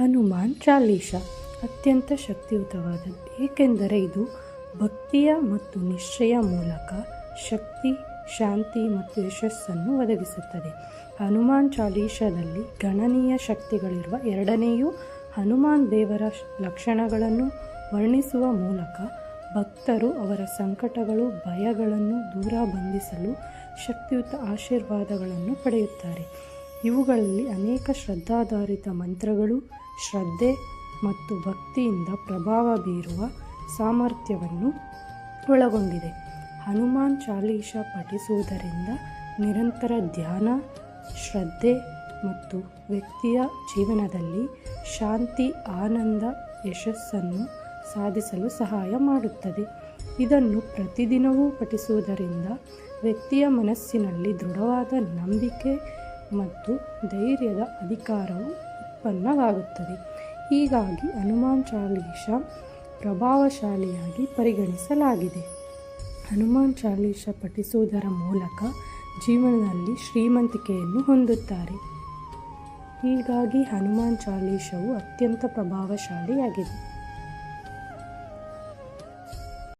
ಹನುಮಾನ್ ಚಾಲೀಸ ಅತ್ಯಂತ ಶಕ್ತಿಯುತವಾದದ್ದು. ಏಕೆಂದರೆ ಇದು ಭಕ್ತಿಯ ಮತ್ತು ನಿಶ್ಚಯ ಮೂಲಕ ಶಕ್ತಿ, ಶಾಂತಿ ಮತ್ತು ಯಶಸ್ಸನ್ನು ಒದಗಿಸುತ್ತದೆ. ಹನುಮಾನ್ ಚಾಲೀಸದಲ್ಲಿ ಗಣನೀಯ ಶಕ್ತಿಗಳಿರುವ ಎರಡನೆಯು ಹನುಮಾನ್ ದೇವರ ಲಕ್ಷಣಗಳನ್ನು ವರ್ಣಿಸುವ ಮೂಲಕ ಭಕ್ತರು ಅವರ ಸಂಕಟಗಳು, ಭಯಗಳನ್ನು ದೂರ ಬಂಧಿಸಲು ಶಕ್ತಿಯುತ ಆಶೀರ್ವಾದಗಳನ್ನು ಪಡೆಯುತ್ತಾರೆ. ಇವುಗಳಲ್ಲಿ ಅನೇಕ ಶ್ರದ್ಧಾಧಾರಿತ ಮಂತ್ರಗಳು, ಶ್ರದ್ಧೆ ಮತ್ತು ಭಕ್ತಿಯಿಂದ ಪ್ರಭಾವ ಬೀರುವ ಸಾಮರ್ಥ್ಯವನ್ನು ಒಳಗೊಂಡಿದೆ. ಹನುಮಾನ್ ಚಾಲೀಸ ಪಠಿಸುವುದರಿಂದ ನಿರಂತರ ಧ್ಯಾನ, ಶ್ರದ್ಧೆ ಮತ್ತು ವ್ಯಕ್ತಿಯ ಜೀವನದಲ್ಲಿ ಶಾಂತಿ, ಆನಂದ, ಯಶಸ್ಸನ್ನು ಸಾಧಿಸಲು ಸಹಾಯ ಮಾಡುತ್ತದೆ. ಇದನ್ನು ಪ್ರತಿದಿನವೂ ಪಠಿಸುವುದರಿಂದ ವ್ಯಕ್ತಿಯ ಮನಸ್ಸಿನಲ್ಲಿ ದೃಢವಾದ ನಂಬಿಕೆ ಮತ್ತು ಧೈರ್ಯದ ಅಧಿಕಾರವು ಉತ್ಪನ್ನವಾಗುತ್ತದೆ. ಹೀಗಾಗಿ ಹನುಮಾನ್ ಚಾಲೀಶ ಪ್ರಭಾವಶಾಲಿಯಾಗಿ ಪರಿಗಣಿಸಲಾಗಿದೆ. ಹನುಮಾನ್ ಚಾಲೀಶ ಪಠಿಸುವುದರ ಮೂಲಕ ಜೀವನದಲ್ಲಿ ಶ್ರೀಮಂತಿಕೆಯನ್ನು ಹೊಂದುತ್ತಾರೆ. ಹೀಗಾಗಿ ಹನುಮಾನ್ ಚಾಲೀಶವು ಅತ್ಯಂತ ಪ್ರಭಾವಶಾಲಿಯಾಗಿದೆ.